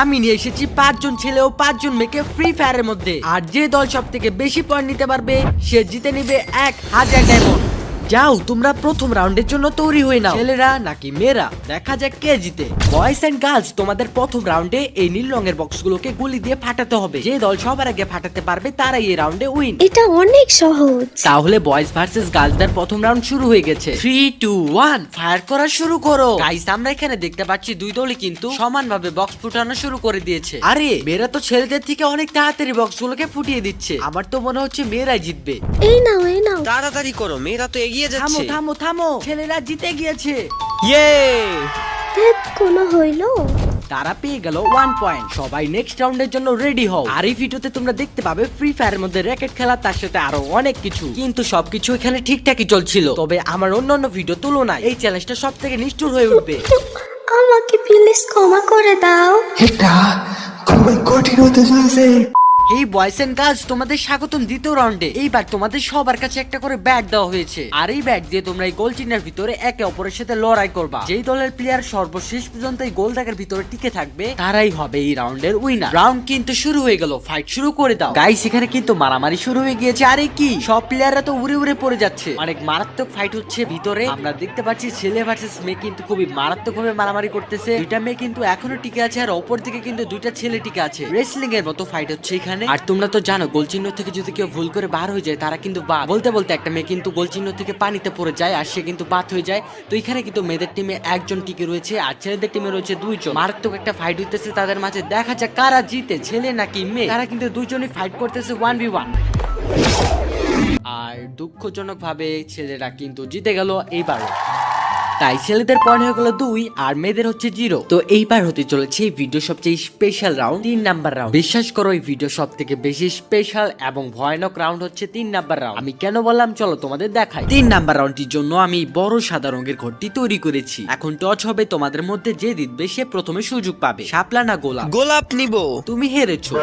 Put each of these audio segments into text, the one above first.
আমি নিয়ে এসেছি পাঁচজন ছেলে ও পাঁচজন মেয়েকে ফ্রি ফায়ারের মধ্যে। আর যে দল সব থেকে বেশি পয়েন্ট নিতে পারবে, সে জিতে নিবে এক হাজার ডায়মন্ড যাও তোমরা প্রথম রাউন্ডের জন্য তৈরি হয়ে নাও। ছেলেরা নাকি মেয়েরা? দেখা যাক কে জিতে। বয়েজ এন্ড গার্লস তোমাদের প্রথম রাউন্ডে এই নীল রঙের বক্সগুলোকে গুলি দিয়ে ফাটাতে হবে। যে দল সবার আগে ফাটাতে পারবে তারাই এই রাউন্ডে উইন এটা অনেক সহজ। তাহলে বয়েজ ভার্সেস গার্লসদের প্রথম রাউন্ড শুরু হয়ে গেছে। থ্রি টু ওয়ান ফায়ার করা শুরু করো। গাইস আমরা এখানে দেখতে পাচ্ছি দুই দলই কিন্তু সমানভাবে বক্স ফুটানো শুরু করে দিয়েছে। আরে মেয়েরা তো ছেলেদের থেকে অনেক তাড়াতাড়ি বক্স গুলোকে ফুটিয়ে দিচ্ছে। আমার তো মনে হচ্ছে মেয়েরাই জিতবে। এই নাও এই নাও। তাড়াতাড়ি করো মেয়েরা তো এগিয়ে থামো যাচ্ছে। থামো থামো ছেলেরা জিতে গিয়েছে। ইয়ে ধ্যাৎ, কোনো হইল? তারা পেয়ে গেল ওয়ান পয়েন্ট সবাই নেক্সট রাউন্ডের জন্য রেডি হও। আর এই ভিডিওতে তোমরা দেখতে পাবে ফ্রি ফায়ারের মধ্যে র্যাকেট খেলা তার সাথে আরও অনেক কিছু। কিন্তু সবকিছু এখানে ঠিকঠাকই চলছিল। তবে আমার অন্যান্য ভিডিও তুলনায় এই চ্যালেঞ্জটা সব থেকে নিষ্ঠুর হয়ে উঠবে। আমাকে প্লিজ ক্ষমা করে দাও। এটা খুবই কঠিন হতে চলেছে। এই বয়েস এন্ড গার্লস তোমাদের স্বাগতম দ্বিতীয় রাউন্ডে এইবার তোমাদের সবার কাছে একটা করে ব্যাট দেওয়া হয়েছে। আর এই ব্যাট দিয়ে তোমরা এই গোল চিহ্নের ভিতরে একে অপরের সাথে লড়াই করবা। যেই দলের প্লেয়ার সর্বশেষ পর্যন্ত এই গোল দাগের ভিতরে টিকে থাকবে, তারাই হবে এই রাউন্ডের উইনার রাউন্ড কিন্তু শুরু হয়ে গেল ফাইট শুরু করে দাও। গাইস এখানে কিন্তু মারামারি শুরু হয়ে গিয়েছে। আরে কি? সব প্লেয়াররা তো উড়ে উড়ে পড়ে যাচ্ছে। অনেক মারাত্মক ফাইট হচ্ছে ভিতরে। আমরা দেখতে পাচ্ছি, ছেলে ভার্সেস মেয়ে কিন্তু খুবই মারাত্মক ভাবে মারামারি করতেছে। দুইটা মেয়ে কিন্তু এখনও টিকে আছে, আর অপর দিকে কিন্তু দুইটা ছেলে টিকে আছে। রেসলিং এর মতো ফাইট হচ্ছে এখানে। আর তোমরা তো জানো গোল চিহ্ন থেকে যদি কেউ ভুল করে বার হয়ে যায়, তারা কিন্তু বা বলতে বলতে একটা মেয়ে কিন্তু গোল চিহ্ন থেকে পানিতে পড়ে যায় আর সে কিন্তু বাদ হয়ে যায়। তো এখানে কিন্তু মেয়েদের টিমে একজন টিকে রয়েছে আর ছেলেদের টিমে রয়েছে দুইজন। মারাত্মক একটা ফাইট হইতেছে তাদের মাঝে। দেখা যাক কারা জিতে, ছেলে নাকি মেয়ে? তারা কিন্তু দুইজনই ফাইট করতেছে ওয়ান বি ওয়ান আর দুঃখজনক ভাবে ছেলেরা কিন্তু জিতে গেল এইবারও। তাই ছেলেদের পয়েন্ট হয়ে গেল দুই আর মেয়েদের হচ্ছে জিরো। তো এইবার হতে চলেছে এই ভিডিও সবচেয়ে স্পেশাল রাউন্ড তিন নাম্বার রাউন্ড বিশ্বাস করো এই ভিডিও সব থেকে বেশি স্পেশাল এবং ভয়ানক রাউন্ড হচ্ছে তিন নাম্বার রাউন্ড আমি কেন বললাম? চলো তোমাদের দেখাই। তিন নাম্বার রাউন্ডটির জন্য আমি বড় সাদা রঙের ঘরটি তৈরি করেছি। এখন টচ হবে তোমাদের মধ্যে যে জিতবে সে প্রথমে সুযোগ পাবে। শাপলা না গোলাপ? গোলাপ নিবো। তুমি হেরেছো।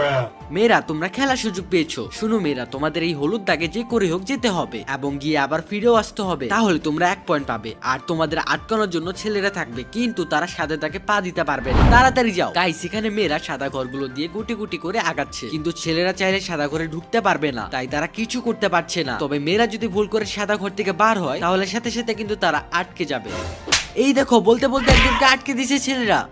মেয়েরা, তোমরা খেলার সুযোগ পেয়েছ। শুনো মেয়েরা, তোমাদের এই হলুদ দাগে যে করে হোক যেতে হবে এবং গিয়ে আবার ফিরেও আসতে হবে। তাহলে তোমরা এক পয়েন্ট পাবে। আর তোমাদের আটকানোর জন্য ছেলেরা থাকবে, কিন্তু তারা সাদা দাগে পা দিতে পারবে না। তাড়াতাড়ি যাও। গাইস এখানে মেয়েরা সাদা ঘরগুলো দিয়ে গুটি গুটি করে আগাচ্ছে। কিন্তু ছেলেরা চাইলে সাদা ঘরে ঢুকতে পারবে না। তাই তারা কিছু করতে পারছে না। তবে মেয়েরা যদি ভুল করে সাদা ঘর থেকে বার হয়, তাহলে সাথে সাথে কিন্তু তারা আটকে যাবে। এই দেখো, বলতে বলতে একজনকে আটকে দিছে ছেলেরা।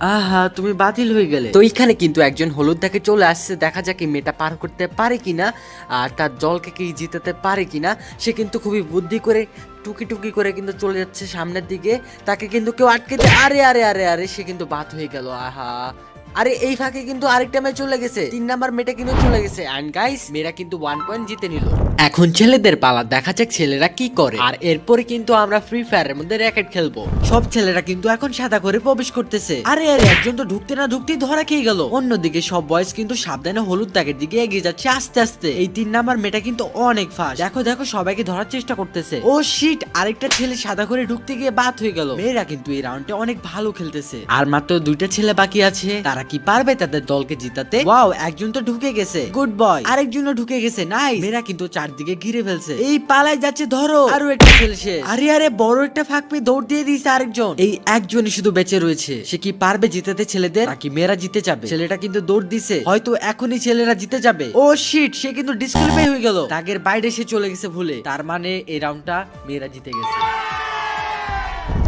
আহা, তুমি বাতিল হয়ে গেলে। তো এইখানে কিন্তু একজন হলুদ দেখে চলে আসছে। দেখা যাক এই মেয়েটা পার করতে পারে কিনা, আর তার জলকে কি জিতাতে পারে কিনা। সে কিন্তু খুবই বুদ্ধি করে টুকি টুকি করে কিন্তু চলে যাচ্ছে সামনের দিকে। তাকে কিন্তু কেউ আটকে দেয় আরে আরে আরে আরে, সে কিন্তু বাদ হয়ে গেল। আহা। আরে, এই ফাঁকে কিন্তু আরেকটা মেয়ে চলে গেছে। তিন নাম্বার মেয়েটা কিন্তু চলে গেছে। অ্যান্ড গাইস মেয়েরা কিন্তু ওয়ান পয়েন্ট জিতে নিল। এখন ছেলেদের পালা, দেখা যাক ছেলেরা কি করে। আর এরপরে কিন্তু আমরা ফ্রি ফায়ারের মধ্যে র্যাকেট খেলব। সব ছেলেরা কিন্তু এখন সাদা করে প্রবেশ করতেছে। আরে আরে, একজন তো ঢুকতে না ঢুকতেই ধরা খেয়ে গেল। অন্যদিকে সব বয়স কিন্তু সাবধানে হলুদ দাগের দিকে এগিয়ে যাচ্ছে আস্তে আস্তে। এই তিন নাম্বার মেয়েটা কিন্তু অনেক ফাস্ট দেখো দেখো, সবাইকে ধরার চেষ্টা করতেছে। ও শিট আরেকটা ছেলে সাদা করে ঢুকতে গিয়ে বাদ হয়ে গেল। মেয়েরা কিন্তু এই রাউন্ডে অনেক ভালো খেলতেছে। আর মাত্র দুইটা ছেলে বাকি আছে। তারা কি পারবে তাদের দলকে জিতাতে? ওয়াও একজন তো ঢুকে গেছে। গুড বয় আরেকজনও ঢুকে গেছে। নাই মেয়েরা কিন্তু চারদিকে ঘিরে ফেলছে। এই পালায় যাচ্ছে ধরো। আরও একটা ফেলছে আরে আরে বড় একটা ফাঁক পেয়ে দৌড় দিয়ে দিয়েছে আরেকজন। এই একজনই শুধু বেঁচে রয়েছে। সে কি পারবে জিতাতে ছেলেদের? নাকি মেয়েরা জিতে যাবে? ছেলেটা কিন্তু দৌড় দিছে। হয়তো এখনই ছেলেরা জিতে যাবে। ও শিট সে কিন্তু ডিসকুয়ালিফাই হয়ে গেল। তাগের বাইরে সে চলে গেছে ভুলে। তার মানে এই রাউন্ডটা মেয়েরা জিতে গেছে।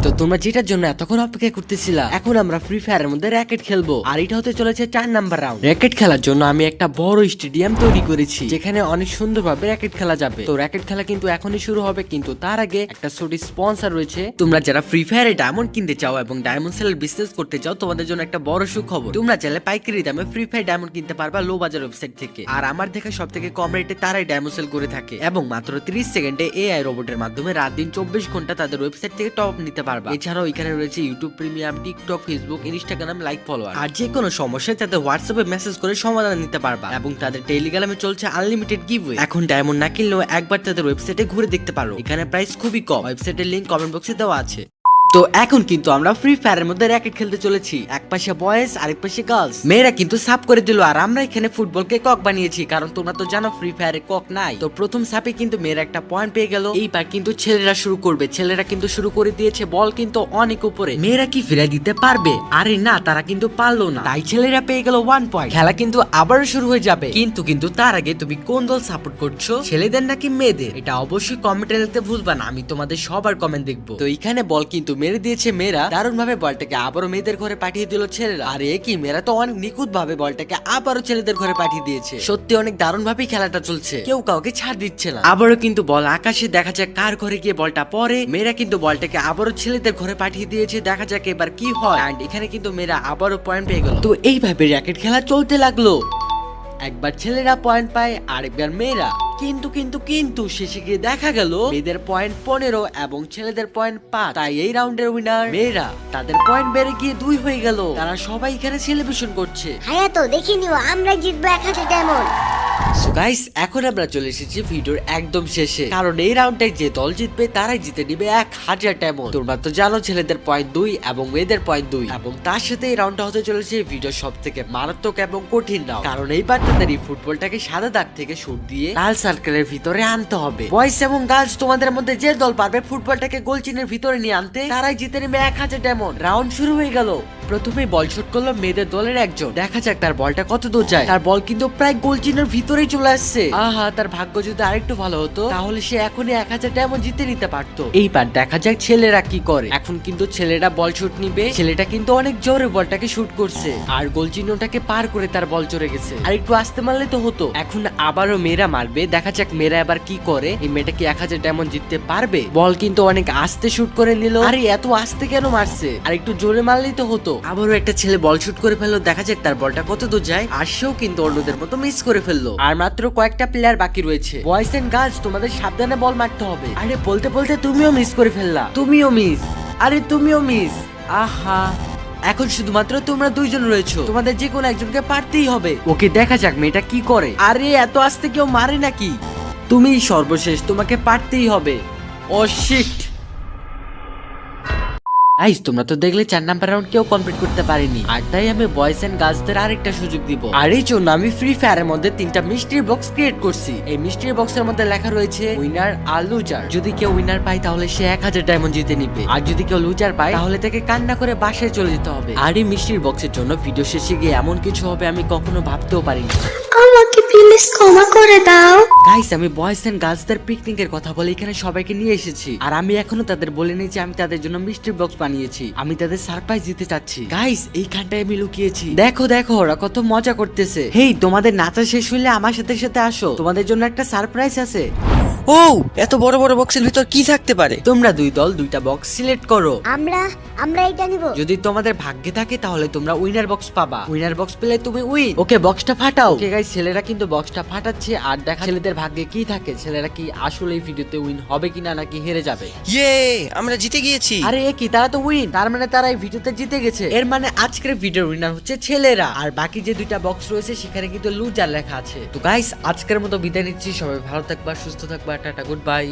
তো তোমরা যেটার জন্য এতক্ষণ অপেক্ষা করতেছিলা, এখন আমরা ফ্রি ফায়ারের মধ্যে র্যাকেট খেলব। আর এটা হতে চলেছে চার নাম্বার রাউন্ড র্যাকেট খেলার জন্য আমি একটা বড় স্টেডিয়াম তৈরি করেছি, যেখানে অনেক সুন্দরভাবে র্যাকেট খেলা যাবে। তো র্যাকেট খেলা কিন্তু এখনই শুরু হবে, কিন্তু তার আগে একটা ছোট স্পন্সর রয়েছে। তোমরা যারা ফ্রি ফায়ারে ডায়মন্ড কিনতে চাও এবং ডায়মন্ড সেলের বিজনেস করতে চাও, তোমাদের জন্য একটা বড় সুখবর। তোমরা চাইলে পাইকারি দামে ফ্রি ফায়ার ডায়মন্ড কিনতে পারবা লো বাজার ওয়েবসাইট থেকে। আর আমার দেখা সব থেকে কম রেটে তারাই ডায়মন্ড সেল করে থাকে। এবং মাত্র 30 সেকেন্ডে এআই রোবটের মাধ্যমে রাত দিন চব্বিশ ঘণ্টা তাদের ওয়েবসাইট থেকে টপ নিতে পারবা। এছাড়াও এখানে রয়েছে YouTube premium TikTok Facebook Instagram like follower আর যে কোনো সমস্যায় তাদের হোয়াটসঅ্যাপে মেসেজ করে সমাধান নিতে পারবা। এবং তাদের টেলিগ্রামে চলছে আনলিমিটেড গিভওয়ে এখন ডায়মন্ড না কিনলেও একবার তাদের ওয়েবসাইটে ঘুরে দেখতে পারো। এখানে প্রাইস খুবই কম। ওয়েবসাইটের লিংক কমেন্ট বক্সে দেওয়া আছে। তো এখন কিন্তু আমরা ফ্রি ফায়ারের মধ্যে র্যাকেট খেলতে চলেছি। এক পাশে বয়েজ আরেক পাশে গার্লস মেয়েরা কিন্তু সাপ করে দিল, আর আমরা এখানে ফুটবলকে কক বানিয়েছি, কারণ তোমরা তো জানো ফ্রি ফায়ারে কক নাই। তো প্রথম সাপে কিন্তু মেয়েরা একটা পয়েন্ট পেয়ে গেল। এইবার কিন্তু ছেলেরা শুরু করবে। ছেলেরা কিন্তু শুরু করে দিয়েছে বল কিন্তু অনেক উপরে। মেয়েরা কি ফিরে দিতে পারবে? আরে না, তারা কিন্তু পারল না। তাই ছেলেরা পেয়ে গেল ওয়ান পয়েন্ট খেলা কিন্তু আবারও শুরু হয়ে যাবে। কিন্তু কিন্তু তার আগে তুমি কোন দল সাপোর্ট করছ? ছেলেদের নাকি মেয়েদের? এটা অবশ্যই কমেন্টে লিখতে ভুলবা না, আমি তোমাদের সবার কমেন্ট দেখব। তো এখানে বল কিন্তু মেরে দিয়েছে মেয়েরা। দারুণ ভাবে বলটাকে আবারও মেয়েদের ঘরে পাঠিয়ে দিল ছেলেরা। আর এ কি, মেয়েরা তো অনেক নিখুঁত ভাবে বলটাকে আবারও ছেলেদের ঘরে পাঠিয়ে দিয়েছে। সত্যি অনেক দারুণ ভাবেই খেলাটা চলছে। কেউ কাউকে ছাড় দিচ্ছে না। আবারও কিন্তু বল আকাশে দেখা যাক কার ঘরে গিয়ে বলটা পরে মেয়েরা কিন্তু বলটাকে আবারও ছেলেদের ঘরে পাঠিয়ে দিয়েছে। দেখা যাক এবার কি হয়। অ্যান্ড এখানে কিন্তু মেয়েরা আবারও পয়েন্ট পেয়ে গেল। তো এইভাবে র্যাকেট খেলা চলতে লাগল। একবার ছেলেরা পয়েন্ট পায়, আরেকবার মেয়েরা। কিন্তু কিন্তু কিন্তু শেষে গিয়ে দেখা গেল মেয়েদের পয়েন্ট পনেরো এবং ছেলেদের পয়েন্ট পাঁচ। তাই এই রাউন্ডের উইনার মেয়েরা তাদের পয়েন্ট বেড়ে গিয়ে দুই হয়ে গেল। তারা সবাই এখানে সেলিব্রেশন করছে। হ্যাঁ তো দেখে নিও আমরা জিতবো এক হাজার ডায়মন্ড সো গাইস এখন আমরা চলে এসেছি ভিডিওর একদম শেষে। কারণ এই রাউন্ডে যে দল জিতবে তারাই জিতে নিবে এক হাজার ডায়মন্ড তোমরা তো জানো ছেলেদের পয়েন্ট দুই এবং মেয়েদের পয়েন্ট দুই। এবং তার সাথে এই রাউন্ডটা হতে চলেছে ভিডিও সব থেকে মারাত্মক এবং কঠিন রাউন্ড কারণ এইবার তাদের এই ফুটবলটাকে সাদা দাগ থেকে শুট দিয়ে লাল সার্কেলের ভিতরে আনতে হবে। বয়স এবং গার্লস তোমাদের মধ্যে যে দল পারবে, ফুটবলটাকে গোল চিনের ভিতরে নিয়ে আনতে, তারাই জিতে নেবে এক হাজার ডেমন রাউন্ড শুরু হয়ে গেল। প্রথমে বল শুট করল মেয়েদের দলের একজন। দেখা যাক তার বলটা কত দূর যায়। তার বল কিন্তু প্রায় গোল চিহ্নের ভিতরেই চলে আসছে। আহা, তার ভাগ্য যদি আরেকটু ভালো হতো, তাহলে সে এখনই এক হাজার ডায়মন্ড জিতে নিতে পারতো। এইবার দেখা যাক ছেলেরা কি করে। এখন কিন্তু ছেলেরা বল শুট নিবে। ছেলেটা কিন্তু অনেক জোরে বলটাকে শুট করছে। আর গোল চিহ্নটাকে পার করে তার বল চলে গেছে। আর একটু আসতে মারলে তো হতো। এখন আবারও মেয়েরা মারবে। দেখা যাক মেয়েরা এবার কি করে। এই মেয়েটা কি এক হাজার ডায়মন্ড জিততে পারবে? বল কিন্তু অনেক আস্তে শুট করে নিল। আরে, এত আস্তে কেন মারছে? আর একটু জোরে মারলেই তো হতো। আবারও একটা ছেলে বল শুট করে ফেলল, দেখা যাক তার বলটা কত দূর যায়। আর সেও কিন্তু অন্যদের মতো মিস করে ফেলল। আর মাত্র কয়েকটা প্লেয়ার বাকি রয়েছে। বয়েস এন্ড গার্লস তোমাদের সাবধানে বল মারতে হবে। আরে, বলতে বলতে তুমিও মিস করে ফেললা। তুমিও মিস আরে, তুমিও মিস আহা। এখন শুধুমাত্র তোমরা দুইজন রয়েছো। তোমাদের যে কোনো একজনকে পারতেই হবে। ওকে দেখা যাক মেয়েটা কি করে। আরে, এত আস্তে কেউ মারে নাকি? তুমি সর্বশেষ, তোমাকে পারতেই হবে। ও শিট গাইস তোমরা তো দেখলে চার নাম্বার রাউন্ড কেউ কমপ্লিট করতে পারেনি। আর তাই আমি বয়েস এন্ড গার্লসদের আরেকটা সুযোগ দিব। আর এই জন্য আমি ফ্রি ফায়ারের মধ্যে তিনটা মিষ্টির বক্স ক্রিয়েট করছি। এই মিষ্টির বক্সের মধ্যে লেখা রয়েছে উইনার আর লুজার যদি কেউ উইনার পায় তাহলে সে এক হাজার ডায়মন্ড জিতে নিবে। আর যদি কেউ লুজার পায় তাহলে তাকে কান্না করে বাসায় চলে যেতে হবে। আর এই মিষ্টির বক্সের জন্য ভিডিও শেষে গিয়ে এমন কিছু হবে আমি কখনো ভাবতেও পারিনি। আমাকে প্লিজ ক্ষমা করে দাও। গাইস আমি বয়েস এন্ড গার্লসদের পিকনিকের কথা বলে এখানে সবাইকে নিয়ে এসেছি। আর আমি এখনও তাদের বলে নিয়েছি আমি তাদের জন্য মিষ্টির বক্স বানিয়েছি। আমি তাদের সারপ্রাইজ দিতে চাচ্ছি। গাইস এইখানটায় আমি লুকিয়েছি। দেখো দেখো, ওরা কত মজা করতেছে। হেই, তোমাদের নাচা শেষ হইলে আমার সাথে সাথে আসো। তোমাদের জন্য একটা সারপ্রাইজ আছে। ও এত বড় বড় বক্সের ভিতর কি থাকতে পারে? তোমরা দুই দল দুইটা বক্স সিলেক্ট করো। আমরা আমরা এটা নিব। যদি তোমাদের ভাগ্যে থাকে তাহলে তোমরা উইনার বক্স পাবা। উইনার বক্স পেলে তুমি উইন ওকে বক্সটা ফাটাও। ওকে গাইস ছেলেরা কিন্তু বক্সটা ফাটাচ্ছে আর দেখা ছেলেদের ভাগ্যে কি থাকে ছেলেরা কি আসলে এই ভিডিওতে উইন হবে কিনা নাকি হেরে যাবে? ইয়ে আমরা জিতে গিয়েছি। আরে এ কি তারা তো উইন তার মানে তারা এই ভিডিওতে জিতে গেছে। এর মানে আজকের ভিডিওর উইনার হচ্ছে ছেলেরা। আর বাকি যে দুইটা বক্স রয়েছে সেখানে কিন্তু লুজার লেখা আছে। তো গাইস আজকের মতো বিদায় নিচ্ছি। সবাই ভালো থাকবা সুস্থ থাকবা। Tata good bye